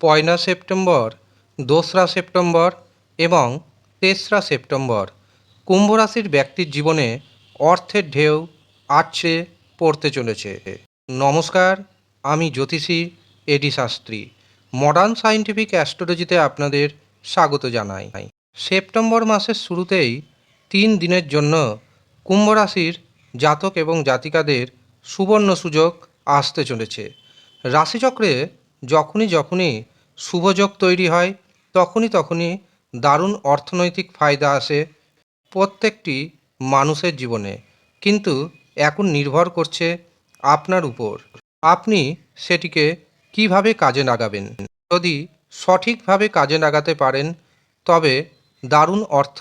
পয়লা September, দোসরা September এবং তেসরা সেপ্টেম্বর। কুম্ভ রাশির ব্যক্তির জীবনে অর্থের ঢেউ আছড়ে পড়তে চলেছে। নমস্কার, আমি জ্যোতিষী A D Shastri. Modern scientific অ্যাস্ট্রোলজিতে আপনাদের স্বাগত জানাই। সেপ্টেম্বর মাসের শুরুতেই তিন দিনের জন্য কুম্ভ রাশির জাতক এবং জাতিকাদের সুবর্ণ সুযোগ আসতে চলেছে। রাশিচক্রে যখনই যখনই শুভযোগ তৈরি হয়, তখনই তখনই দারুণ অর্থনৈতিক ফায়দা আসে প্রত্যেকটি মানুষের জীবনে। কিন্তু এখন নির্ভর করছে আপনার উপর। আপনি সেটিকে কীভাবে কাজে লাগাবেন? যদি সঠিকভাবে কাজে লাগাতে পারেন, তবে দারুণ অর্থ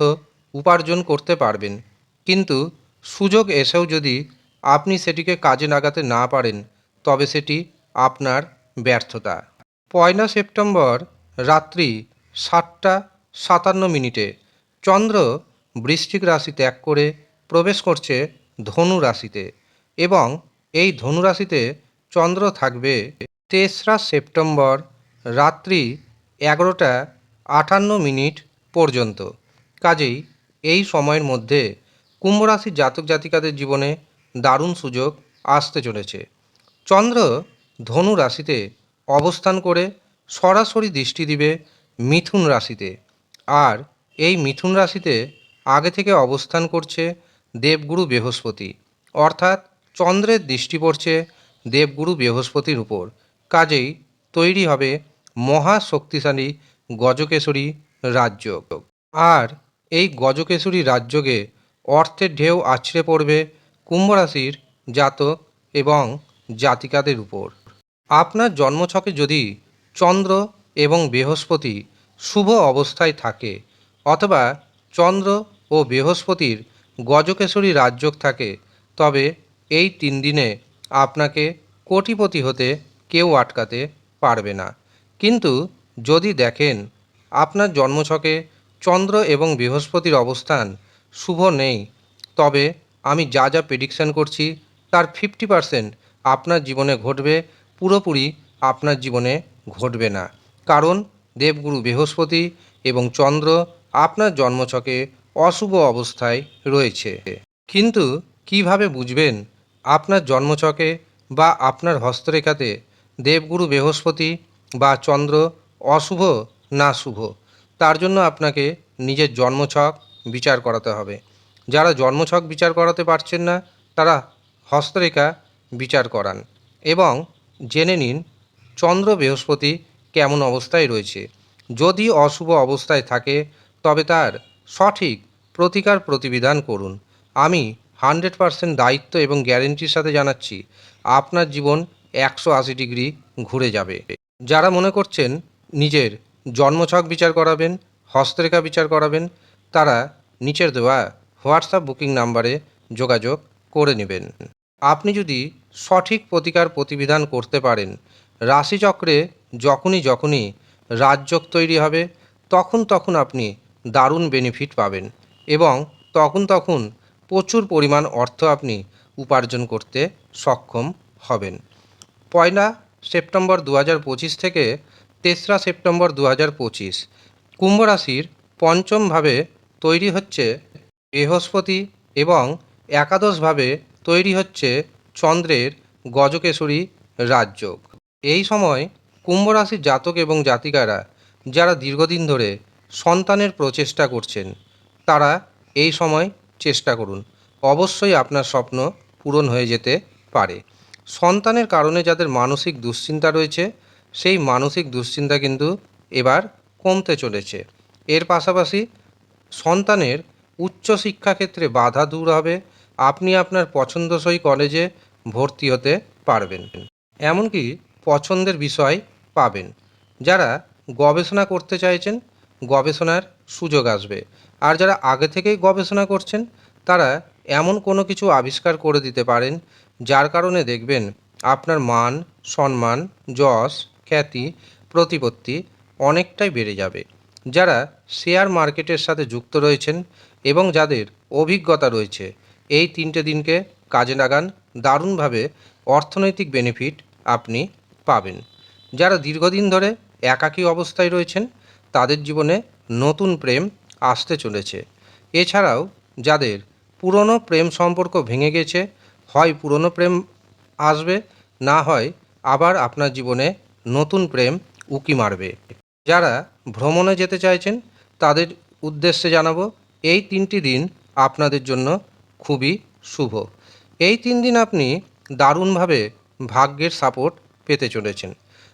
উপার্জন করতে পারবেন। কিন্তু সুযোগ এসেও যদি আপনি সেটিকে কাজে লাগাতে না পারেন, তবে সেটি আপনার ব্যর্থতা। পয়লা সেপ্টেম্বর রাত্রি সাতটা সাতান্ন মিনিটে চন্দ্র বৃশ্চিক রাশি ত্যাগ করে প্রবেশ করছে ধনু রাশিতে এবং এই ধনু রাশিতে চন্দ্র থাকবে তেসরা সেপ্টেম্বর রাত্রি এগারোটা আটান্ন মিনিট পর্যন্ত। কাজেই এই সময়ের মধ্যে কুম্ভ রাশির জাতক জাতিকাদের জীবনে দারুণ সুযোগ আসতে চলেছে। চন্দ্র ধনু রাশিতে অবস্থান করে সরাসরি দৃষ্টি দিবে মিথুন রাশিতে। আর এই মিথুন রাশিতে আগে থেকে অবস্থান করছে দেবগুরু বৃহস্পতি। অর্থাৎ চন্দ্রের দৃষ্টি পড়ছে দেবগুরু বৃহস্পতির উপর। কাজেই তৈরি হবে মহা শক্তিশালী গজকেশরী রাজযোগ আর এই গজকেশরী রাজযোগে অর্থের ঢেউ আছড়ে পড়বে কুম্ভ রাশির জাতক এবং জাতিকাদের উপর। আপনার জন্মছকে যদি চন্দ্র এবং বৃহস্পতি শুভ অবস্থায় থাকে, অথবা চন্দ্র ও বৃহস্পতির গজকেশরী রাজযোগ থাকে, তবে এই তিন দিনে আপনাকে কোটিপতি হতে কেউ আটকাতে পারবে না। কিন্তু যদি দেখেন আপনার জন্মছকে চন্দ্র এবং বৃহস্পতির অবস্থান শুভ নেই, তবে আমি যা যা প্রেডিকশান করছি, তার ফিফটি পারসেন্ট আপনার জীবনে ঘটবে পুরোপুরি আপনার জীবনে ঘটবে না। কারণ দেবগুরু বৃহস্পতি এবং চন্দ্র আপনার জন্মছকে অশুভ অবস্থায় রয়েছে। কিন্তু কীভাবে বুঝবেন আপনার জন্মছকে বা আপনার হস্তরেখাতে দেবগুরু বৃহস্পতি বা চন্দ্র অশুভ না শুভ? তার জন্য আপনাকে নিজের জন্মছক বিচার করাতে হবে। যারা জন্মছক বিচার করাতে পারছেন না, তারা হস্তরেখা বিচার করান এবং জেনে নিন, চন্দ্র বৃহস্পতি কেমন অবস্থায় রয়েছে। যদি অশুভ অবস্থায় থাকে, তবে তার সঠিক প্রতিকার প্রতিবিধান করুন। আমি হান্ড্রেড পারসেন্ট দায়িত্ব এবং গ্যারেন্টির সাথে জানাচ্ছি, আপনার জীবন একশো আশি ডিগ্রি ঘুরে যাবে। যারা মনে করছেন নিজের জন্মছক বিচার করাবেন, হস্তরেখা বিচার করাবেন, তারা নিচের দেওয়া হোয়াটসঅ্যাপ বুকিং নাম্বারে যোগাযোগ করে নেবেন। আপনি যদি সঠিক প্রতিকার প্রতিবিধান করতে পারেন, রাশিচক্রে যখনই যখনই রাজযোগ তৈরি হবে, তখন তখন আপনি দারুণ বেনিফিট পাবেন এবং তখন তখন প্রচুর পরিমাণ অর্থ আপনি উপার্জন করতে সক্ষম হবেন। পয়লা সেপ্টেম্বর দু হাজার পঁচিশ থেকে তেসরা সেপ্টেম্বর দু হাজার পঁচিশ কুম্ভ রাশির পঞ্চমভাবে তৈরি হচ্ছে বৃহস্পতি এবং একাদশভাবে তৈরি হচ্ছে চন্দ্রের গজকেশরী রাজযোগ। এই সময় কুম্ভ রাশির জাতক এবং জাতিকারা যারা দীর্ঘদিন ধরে সন্তানের প্রচেষ্টা করছেন, তারা এই সময় চেষ্টা করুন। অবশ্যই আপনার স্বপ্ন পূরণ হয়ে যেতে পারে। সন্তানের কারণে যাদের মানসিক দুশ্চিন্তা রয়েছে, সেই মানসিক দুশ্চিন্তা কিন্তু এবার কমতে চলেছে। এর পাশাপাশি সন্তানের উচ্চশিক্ষা ক্ষেত্রে বাধা দূর হবে আপনি আপনার পছন্দসই কলেজে ভর্তি হতে পারবেন। এমনকি পছন্দের বিষয় পাবেন। যারা গবেষণা করতে চাইছেন, গবেষণার সুযোগ আসবে। আর যারা আগে থেকেই গবেষণা করছেন, তারা এমন কোনো কিছু আবিষ্কার করে দিতে পারেন, যার কারণে দেখবেন আপনার মান, সম্মান, যশ, খ্যাতি, প্রতিপত্তি অনেকটাই বেড়ে যাবে। যারা শেয়ার মার্কেটের সাথে যুক্ত রয়েছেন এবং যাদের অভিজ্ঞতা রয়েছে এই তিনটে দিনকে কাজে লাগান দারুণভাবে অর্থনৈতিক বেনিফিট আপনি পাবেন। যারা দীর্ঘদিন ধরে একাকী অবস্থায় রয়েছেন, তাদের জীবনে নতুন প্রেম আসতে চলেছে। এছাড়াও যাদের পুরনো প্রেম সম্পর্ক ভেঙে গেছে, হয় পুরনো প্রেম আসবে, না হয় আবার আপনার জীবনে নতুন প্রেম উকি মারবে। যারা ভ্রমণে যেতে চাইছেন, তাদের উদ্দেশ্যে জানাব, এই তিনটি দিন আপনাদের জন্য খুবই শুভ। এই তিন দিন আপনি দারুণভাবে ভাগ্যের সাপোর্ট পেতে চলেছেন।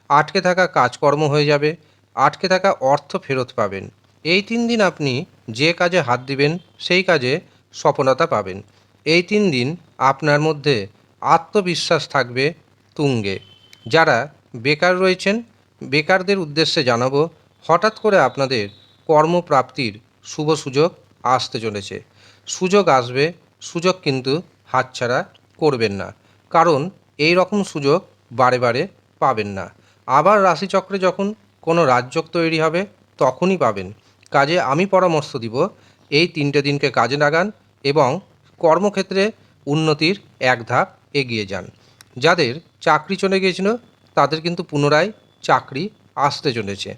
আটকে থাকা কাজকর্ম হয়ে যাবে, আটকে থাকা অর্থ ফেরত পাবেন। এই তিন দিন আপনি যে কাজে হাত দিবেন, সেই কাজে সফলতা পাবেন। এই তিন দিন আপনার মধ্যে আত্মবিশ্বাস থাকবে তুঙ্গে। যারা বেকার রয়েছেন, বেকারদের উদ্দেশ্যে জানাব, হঠাৎ করে আপনাদের কর্মপ্রাপ্তির শুভ সুযোগ আসতে চলেছে। সুযোগ আসবে সুযোগ কিন্তু হাতছাড়া করবেন না। কারণ এই রকম সুযোগ বারে বারে পাবেন না। আবার রাশিচক্রে যখন কোনো রাজযোগ তৈরি হবে, তখনই পাবেন। কাজে আমি পরামর্শ দিব, এই তিনটে দিনকে কাজে লাগান এবং কর্মক্ষেত্রে উন্নতির এক ধাপ এগিয়ে যান। যাদের চাকরি চলে গিয়েছিল, তাদের কিন্তু পুনরায় চাকরি আসতে চলেছে।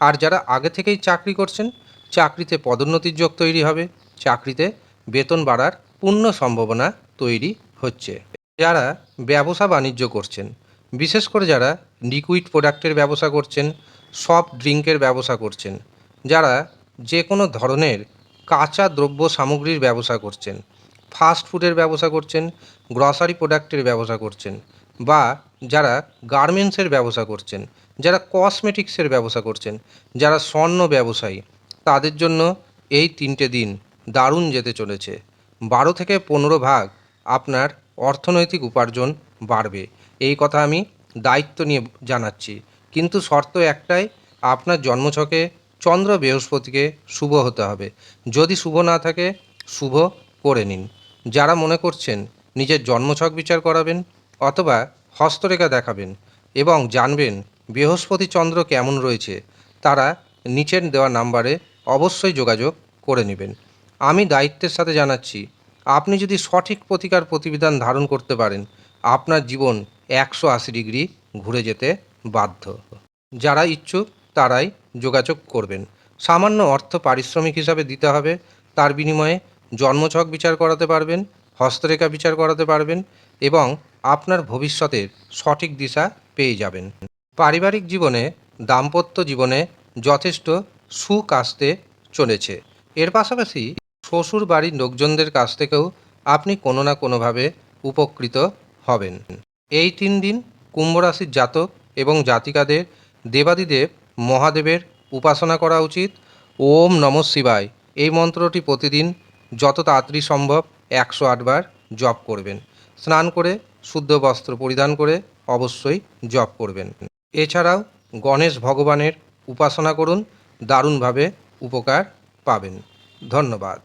আর যারা আগে থেকেই চাকরি করছেন, চাকরিতে পদোন্নতির যোগ তৈরি হবে, চাকরিতে বেতন বাড়ার পূর্ণ সম্ভাবনা তৈরি হচ্ছে। যারা ব্যবসা বাণিজ্য করছেন, বিশেষ করে যারা লিকুইড প্রোডাক্টের ব্যবসা করছেন সফট ড্রিঙ্কের ব্যবসা করছেন, যারা যে কোনো ধরনের কাঁচা দ্রব্য সামগ্রীর ব্যবসা করছেন ফাস্ট ফুডের ব্যবসা করছেন গ্রসারি প্রোডাক্টের ব্যবসা করছেন, বা যারা গার্মেন্টসের ব্যবসা করছেন, যারা কসমেটিক্সের ব্যবসা করছেন, যারা স্বর্ণ ব্যবসায়ী, তাদের জন্য এই তিনটে দিন দারুণ যেতে চলেছে। বারো থেকে পনেরো ভাগ আপনার অর্থনৈতিক উপার্জন বাড়বে। এই কথা আমি দায়িত্ব নিয়ে জানাচ্ছি। কিন্তু শর্ত একটাই, আপনার জন্মছকে চন্দ্র বৃহস্পতিকে শুভ হতে হবে। যদি শুভ না থাকে, শুভ করে নিন। যারা মনে করছেন নিজের জন্মছক বিচার করাবেন অথবা হস্তরেখা দেখাবেন এবং জানবেন বৃহস্পতি চন্দ্র কেমন রয়েছে, তারা নিচের দেওয়া নাম্বারে অবশ্যই যোগাযোগ করে নেবেন। আমি দায়িত্বের সাথে জানাচ্ছি, আপনি যদি সঠিক প্রতিকার প্রতিবিধান ধারণ করতে পারেন, আপনার জীবন একশো আশি ডিগ্রি ঘুরে যেতে বাধ্য। যারা ইচ্ছুক, তারাই যোগাযোগ করবেন। সামান্য অর্থ পারিশ্রমিক হিসাবে দিতে হবে, তার বিনিময়ে জন্মছক বিচার করাতে পারবেন, হস্তরেখা বিচার করাতে পারবেন এবং আপনার ভবিষ্যতের সঠিক দিশা পেয়ে যাবেন। পারিবারিক জীবনে দাম্পত্য জীবনে যথেষ্ট সুখ আসতে চলেছে। এর পাশাপাশি শ্বশুর বাড়ির লোকজনদের কাছ থেকেও আপনি কোনো না কোনোভাবে উপকৃত হবেন। এই তিন দিন কুম্ভ রাশির জাতক এবং জাতিকাদের দেবাদিদেব মহাদেবের উপাসনা করা উচিত। ওম নম শিবায়। এই মন্ত্রটি প্রতিদিন যত তাড়াতাড়ি সম্ভব একশো আটবার জপ করবেন। স্নান করে, শুদ্ধ বস্ত্র পরিধান করে অবশ্যই জপ করবেন। এছাড়াও গণেশ ভগবানের উপাসনা করুন, দারুণভাবে উপকার পাবেন। ধন্যবাদ।